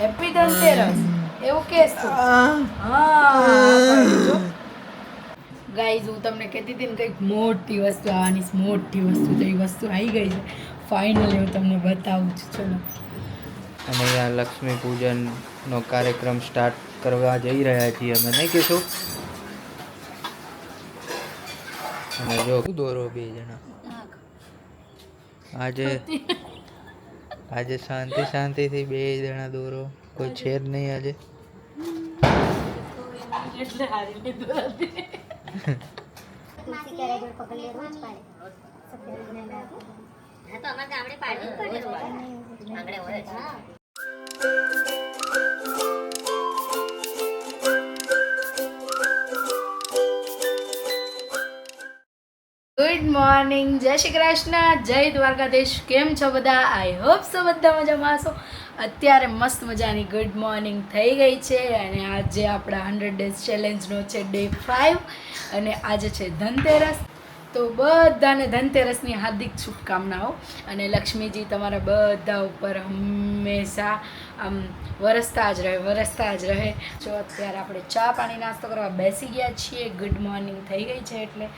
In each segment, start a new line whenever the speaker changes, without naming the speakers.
Happy Dhanteras એવું case તું. હા ગાઈઝ હું તમને કહેતી હતી ને કંઈક મોટી વસ્તુ આવવાની છે, મોટી વસ્તુ તો એ વસ્તુ આવી ગઈ છે. ફાઇનલી હું તમને બતાવું છું ચલો.
અને અહીંયા લક્ષ્મી પૂજનનો કાર્યક્રમ સ્ટાર્ટ કરવા જઈ રહ્યા છીએ અમે નહીં કીધું અને જો દોરો બે જણા. આજે આજે શાંતિ શાંતિથી બે જણા દોરો. કોઈ છે જ નહીં આજે.
હા તો અમારા ગામડે પાડી જ પડે. રોજ. હોય
હા
ગુડ મોર્નિંગ જય શ્રી કૃષ્ણ. જય દ્વારકાધીશ. કેમ છો બધા? આઈ હોપ સો બધા મજામાં હશો. અત્યારે મસ્ત મજાની ગુડ મોર્નિંગ થઈ ગઈ છે અને આજે આપણા હંડ્રેડ ડેઝ ચેલેન્જનો છે ડે ફાઇવ અને આજે છે ધનતેરસ. તો બધાને ધનતેરસની હાર્દિક શુભકામનાઓ અને લક્ષ્મીજી તમારા બધા ઉપર હંમેશા, આમ, વરસતા જ રહે, વરસતા જ રહે. જો અત્યારે આપણે ચા પાણી નાસ્તો કરવા બેસી ગયા છીએ. ગુડ મોર્નિંગ થઈ ગઈ છે એટલે.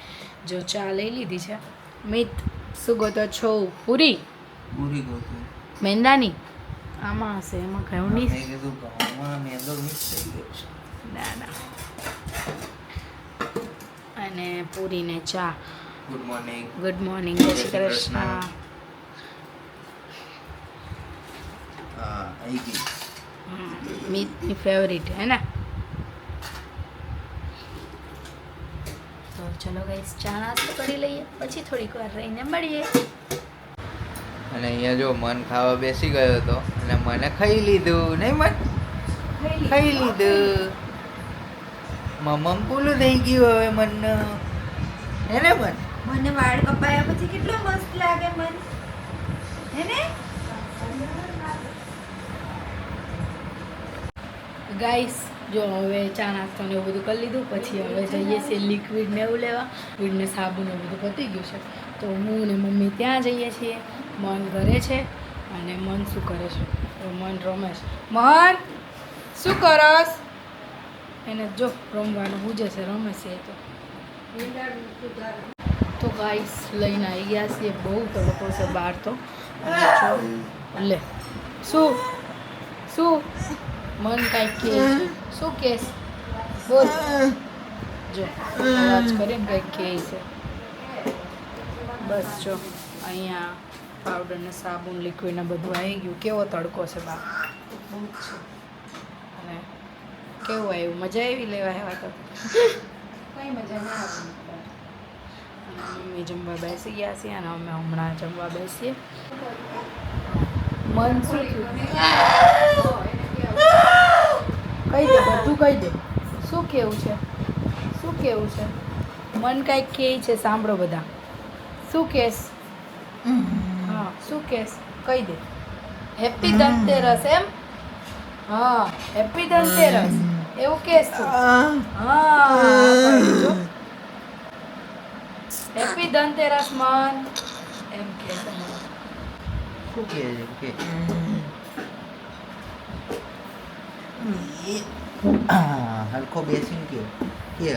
જો ચા લઈ લીધી છે. મિત શું ગોતો છો? પૂરી?
પૂરી ગોતો.
મેંદાની? આમાં હશે એમાં ઘઉં નહીં
કીધું ઘઉંમાં મેંદો મિક્સ થઈ ગયો છે.
ના ના. અને પૂરીને ચા.
ગુડ મોર્નિંગ
ગુડ મોર્નિંગ જય શ્રી કૃષ્ણ. મિતની ફેવરિટ હે ને તો ચલો ગાઈસ ચા નાસ્તો કરી લઈએ. પછી થોડીક વાર રહીને મળીએ.
અને અહીંયા જો મન ખાવા બેસી ગયો હતો અને મને ખાઈ લીધું. નહીં મન? ખાઈ લીધું. મમ્મ પૂલું થઈ ગયું હવે મન હે ને મન?
મને વાળ કપાયા પછી કેટલો મસ્ત લાગે મન. હે ને?
ગાઈસ જો હવે ચા નાસ્તો ને એવું બધું કરી લીધું, પછી હવે જઈએ છીએ લિક્વિડ ને એવું લેવા. લિક્વિડ ને સાબુ ને બધું પતી ગયું છે. તો હું ને મમ્મી ત્યાં જઈએ છીએ. મન ઘરે છે અને મન શું કરે છે? તો મન રમે છે. મન, શું કરસ? એને જો રમવાનું હુજે છે, રમે છે તો. તો ગાઈસ લઈને આવી ગયા છીએ બહુ તડકો છે બહાર તો. લે, શું? શું? મન કાંઈક કહે છે. શું કહેશ બોલ. જો અવાજ કરીને કંઈક કહે છે. બસ જો અહીંયા પાવડર ને સાબુન લિક્વિડ ને બધું આવી ગયું. કેવો તડકો છે બા અને કેવું આવ્યું? મજા આવી લેવા આવ્યા તો? કઈ મજા ના આવી મમ્મી જમવા બેસી ગયા છે અને અમે હમણાં જમવા બેસીએ. મન શું થયું? કહી દે બધું કહી દે. શું કેવું છે? શું કેવું છે? મન કાંઈક કહે છે સાંભળો બધા. શું કહેશ? હા શું કહેશ? કહી દે. હેપી ધનતેરસ એમ? હા હેપી ધનતેરસ એવું કહેશ તું. હા. હેપી ધનતેરસ મન. એમ કહે છે.
શું કહે છે? કે હા હરખો બેસીને કે કે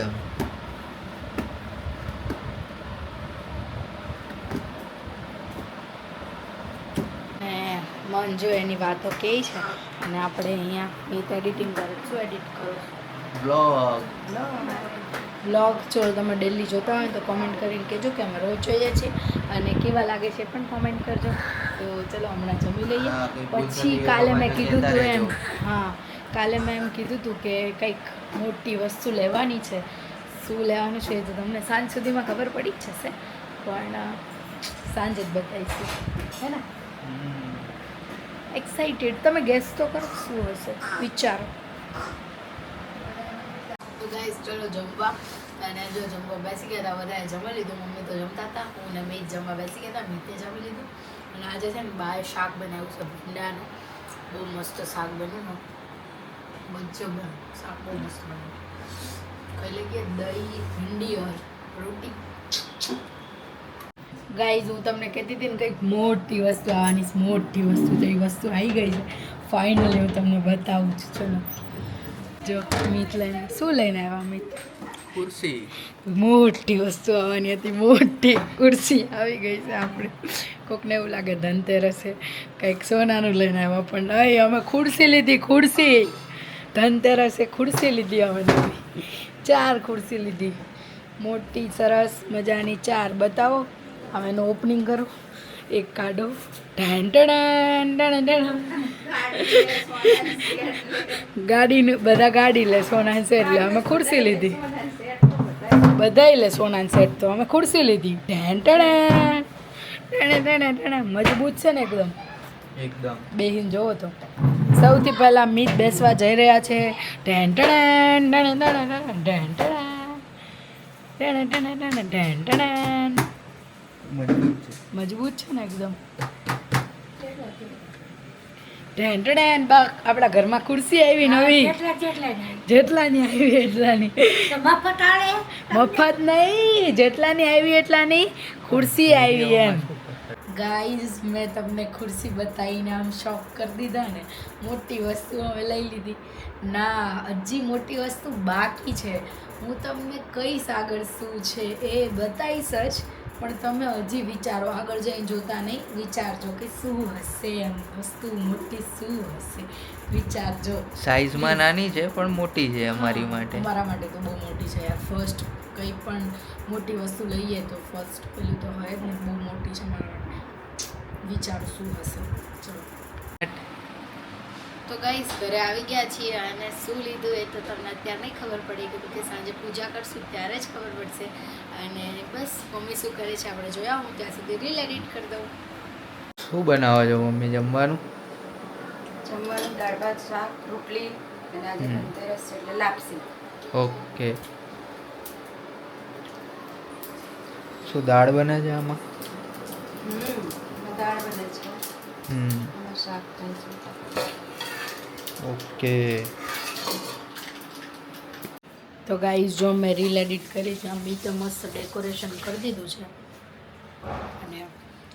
ને મન જો એની વાતો કે છે અને આપણે અહીંયા મીત એડિટિંગ કરે છું એડિટ કરું
બ્લોગ
બ્લોગ જો તમે ડેલી જોતા હોય તો કોમેન્ટ કરીને કહેજો કે અમે રોજ જોઈએ છીએ અને કેવા લાગે છે પણ કોમેન્ટ કરજો. તો ચલો હમણાં જમી લઈએ. પછી કાલે મેં કીધું
તું
હતું એમ. હા. કાલે મેં એમ કીધું હતું કે કંઈક મોટી વસ્તુ લેવાની છે. શું લેવાનું છે એ તો તમને સાંજ સુધીમાં ખબર પડી જ જશે. પણ સાંજે જ બતાવીશું. હે ને? એક્સાઇટેડ તમે ગેસ તો કરો શું હશે? વિચારો. તો ગાઈસ ચલો જમવા. અને જો જમવા બેસી ગયા હતા બધાએ જમી લીધું. મમ્મી તો જમતા હતા હું ને મેં જમવા બેસી ગયા હતા મીતે જમી લીધું. અને આજે છે ને બાય શાક બનાવ્યું છે ભીંડાનું. બહુ મસ્ત શાક બન્યું ગજબ શાક બહુ મસ્ત લઈએ દહીં ભીંડી રોટી. ગાઈઝ હું તમને કહેતી હતી ને કંઈક મોટી વસ્તુ આવવાની છે મોટી વસ્તુ તો એ વસ્તુ આવી ગઈ છે. ફાઇનલી હું તમને બતાવું છું ચલો. જો મીત લઈને શું લઈને આવ્યા મીત?
ખુરશી
મોટી વસ્તુ આવવાની હતી મોટી ખુરશી આવી ગઈ છે આપણે. કોકને એવું લાગે ધનતેરસે કંઈક સોનાનું લઈને આવ્યા પણ અહીં અમે ખુરશી લીધી ખુરશી ધનતેરસે ખુરશી લીધી અમે નવી ચાર ખુરશી લીધી. મોટી સરસ મજાની ચાર. બતાવો. હવે એનું ઓપનિંગ કરો. એક કાઢો. ગાડીનું બધા ગાડી લે સોના સેટ લે. અમે ખુરશી લીધી. બધાય લે સોના સેટ તો અમે ખુરશી લીધી. ઢેણે મજબૂત છે ને એકદમ?
એકદમ.
બેહીને જોવો તો. સૌથી પહેલાં મીત બેસવા જઈ રહ્યા છે
મજબૂત છે
ને એકદમ ઢેંટડેન બાક આપણા ઘરમાં ખુરશી આવી નવી જેટલાની આવી એટલાની
મફત
નહીં જેટલાની આવી એટલાની ખુરશી આવી એમ ગાઈઝ મેં તમને ખુરશી બતાવીને આમ શોખ કરી દીધા ને મોટી વસ્તુ અમે લઈ લીધી. ના હજી મોટી વસ્તુ બાકી છે. હું તમને કહીશ આગળ શું છે એ બતાવીશ જ પણ તમે હજી વિચારો આગળ જઈને જોતા નહીં. વિચારજો કે શું હશે એમ. વસ્તુ મોટી શું હશે? વિચારજો.
સાઈઝમાં નાની છે પણ મોટી છે અમારી માટે.
મારા માટે તો બહુ મોટી છે. યાર ફર્સ્ટ કંઈ પણ મોટી વસ્તુ લઈએ તો ફર્સ્ટ પેલું તો હોય જ ને બહુ મોટી છે મારા માટે. વિચાર શું હશે. ચલો. તો ગાઈસ ઘરે આવી ગયા છીએ અને શું લીધું એ તો તમને અત્યારે નહીં ખબર પડી કે કે સાંજે પૂજા કરશું ત્યારે જ ખબર પડશે. અને બસ મમ્મી શું કરે છે આપણે જોયા હું ત્યાં સુધી રીલ એડિટ કરી દઉં.
શું બનાવો છો મમ્મી જમવાનું?
જમવાનું દાળ ભાત શાક રોટલી અને આજે ધનતેરસ છે એટલે લાપસી.
ઓકે. શું દાળ બને છે આમાં?
દાળ બને છે. એમાં શાક થાય છે.
ઓકે.
તો ગાઈઝ જો મેં રીલ એડિટ કરી છે આમ બી તો મસ્ત ડેકોરેશન કરી દીધું છે. અને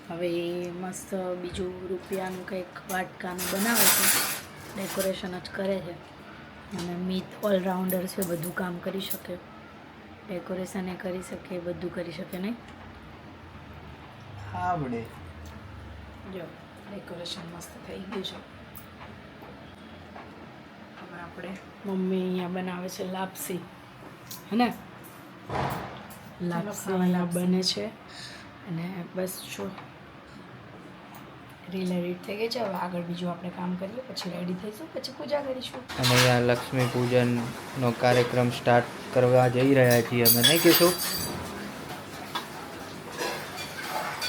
હવે મસ્ત બીજું રૂપિયાનું કંઈક વાટકાનું બનાવે છે. ડેકોરેશન જ કરે છે. અને મીત ઓલરાઉન્ડર છે બધું કામ કરી શકે. ડેકોરેશન એ કરી શકે બધું કરી શકે નહીં?
આવડે
જો ડેકોરેશન મસ્ત થઈ ગયું છે. હવે આપણે મમ્મી અહીંયા બનાવે છે લાપસી. હે ને? લાપસી અહીંયા બને છે. અને બસ જો રીલ એડિટ થઈ ગઈ છે. હવે આગળ બીજું આપણે કામ કરીએ પછી રેડી થઈશું પછી પૂજા કરીશું.
અને અહીંયા લક્ષ્મી પૂજનનો કાર્યક્રમ સ્ટાર્ટ કરવા જઈ રહ્યા છીએ અમે નહીં કીધું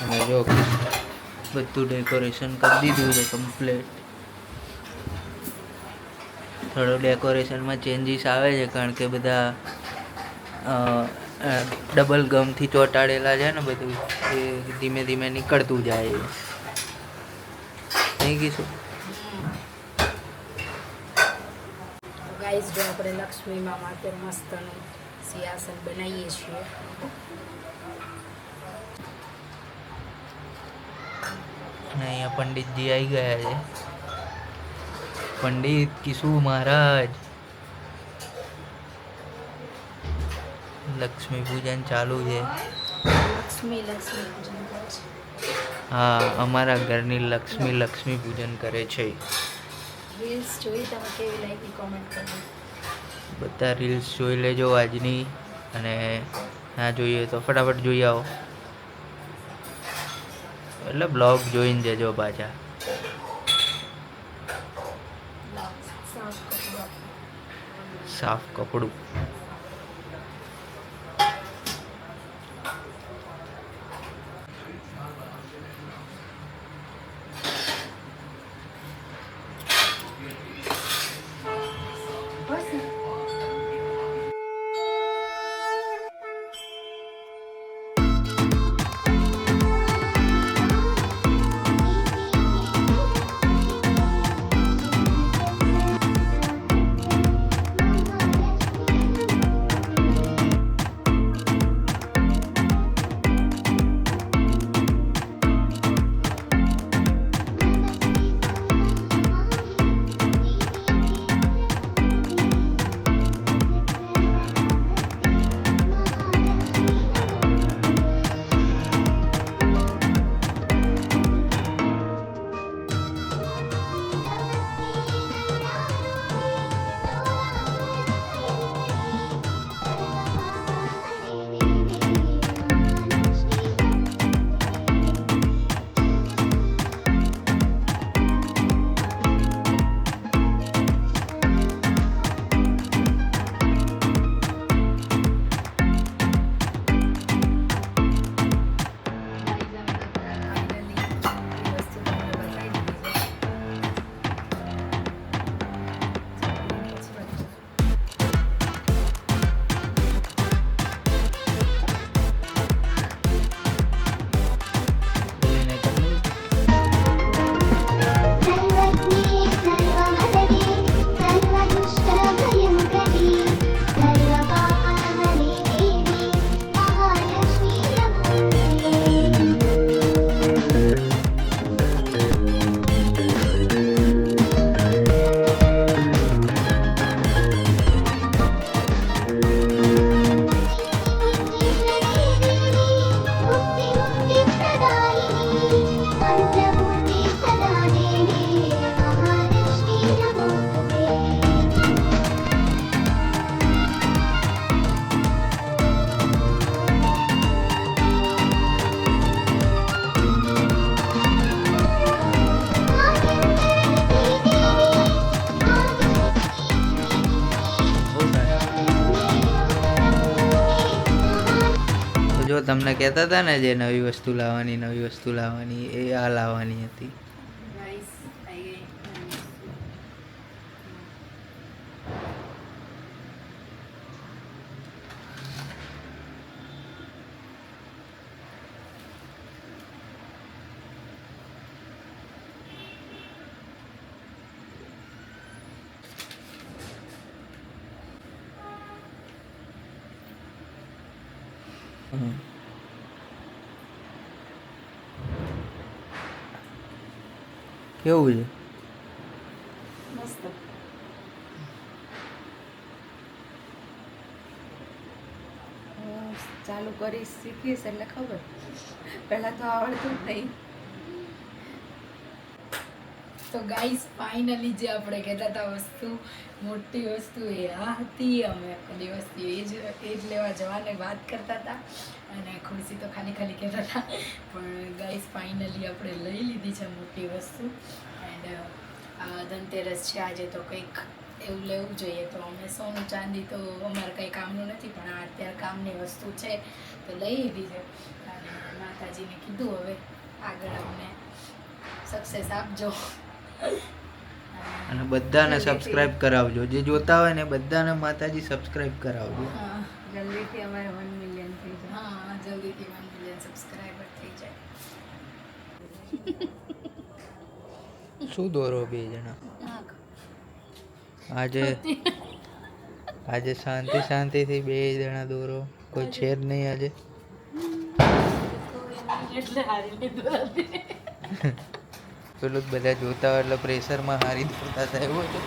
અને જો બધું ડેકોરેશન કરી દીધું છે કમ્પ્લીટ થોડો ડેકોરેશનમાં ચેન્જીસ આવે છે કારણ કે બધા ડબલ ગમથી ચોંટાડેલા છે ને બધું, એ ધીમે ધીમે નીકળતું જાય નહીં
ગાઈઝ જો આપણે લક્ષ્મીમાં માટે મસ્તનું સિંહાસન બનાવીએ છીએ.
અને અહીંયા પંડિતજી આવી ગયા છે. પંડિત કિશુ મહારાજ. લક્ષ્મી પૂજન ચાલુ છે.
લક્ષ્મી લક્ષ્મી પૂજન
હા અમારા ઘરની લક્ષ્મી લક્ષ્મી પૂજન કરે છે.
રીલ્સ જોઈ તમે કેવી લાગી કોમેન્ટ કરજો.
બધા રીલ્સ જોઈ લેજો આજની અને ના જોઈએ તો ફટાફટ જોઈ આવો. એટલે બ્લોગ જોઈને જજો પાછા.
સાફ કરો
સાફ તમને કહેતા હતા ને જે નવી વસ્તુ લાવવાની નવી વસ્તુ લાવવાની એ આ લાવવાની હતી.
ગાઈસ આવી ગઈ
હમ. કેવું છે?
ચાલુ કરીશ શીખીશ એટલે ખબર. પહેલાં તો આવડતું જ નહીં. તો ગાઈસ ફાઇનલી જે આપણે કહેતા હતા વસ્તુ, મોટી વસ્તુ એ આ હતી, અમે આખો દિવસ એ જ એ જ લેવા જવાની વાત કરતા હતા. અને ખુરશી તો ખાલી ખાલી કહેતા હતા. પણ ગાઈસ ફાઇનલી આપણે લઈ લીધી છે મોટી વસ્તુ. એન્ડ ધનતેરસ છે આજે તો કંઈક એવું લેવું જોઈએ. તો અમે સોનું, ચાંદી તો અમારે કંઈ કામનું નથી, પણ આ અત્યારે કામની વસ્તુ છે, તો લઈ લીધી છે. અને માતાજીને કીધું હવે આગળ અમને સક્સેસ આપજો.
અને બધાને સબસ્ક્રાઇબ કરાવજો. જે જોતા હોય ને બધાને માતાજી સબસ્ક્રાઇબ કરાવજો.
જલ્દીથી અમારે 1 મિલિયન થઈ જાય.
હા જલ્દીથી 1 મિલિયન સબસ્ક્રાઇબર થઈ જાય.
શું દોરો બે જણા? આજે આજે શાંતિ શાંતિથી બે જણા દોરો. કોઈ છે જ નહીં આજે.
એટલે હારી.
પેલું બધા જોતા એટલે પ્રેશરમાં હારી દોડતા એવું છે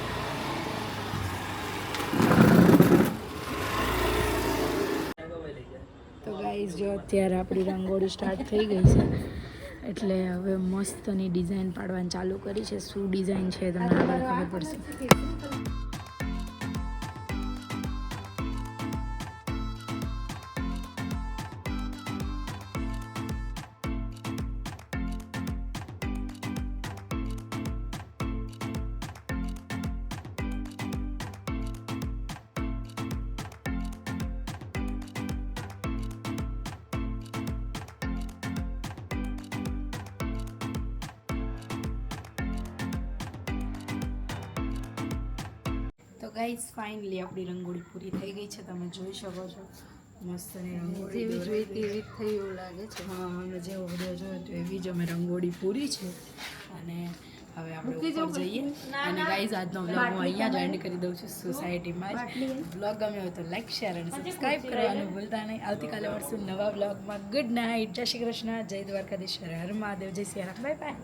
તો ગાઈઝ જો અત્યારે આપણી રંગોળી સ્ટાર્ટ થઈ ગઈ છે, એટલે હવે મસ્તની ડિઝાઇન પાડવાની ચાલુ કરી છે. શું ડિઝાઇન છે તમને આગળ ખબર પડશે. ગાઈઝ ફાઇનલી આપણી રંગોળી પૂરી થઈ ગઈ છે. તમે જોઈ શકો છો. રંગોળી
જેવી જોઈ તેવી થઈ એવું લાગે છે.
હા અમે જેવો વીડિયો જોયો તો એવી જ અમે રંગોળી પૂરી છે. અને હવે આપણે ઉપર જઈએ. અને ગાઈઝ આજનો વ્લોગ હું અહીંયા જ એન્ડ કરી દઉં છું સોસાયટીમાં જ. વ્લોગ ગમ્યો હોય તો લાઈક શેર અને સબસ્ક્રાઈબ કરવાનું ભૂલતા નહીં. આવતીકાલે મળશું નવા વ્લોગમાં ગુડ નાઇટ જય શ્રી કૃષ્ણ. જય દ્વારકાધીશ્વર હર મહાદેવ. જય સિયા બાય બાય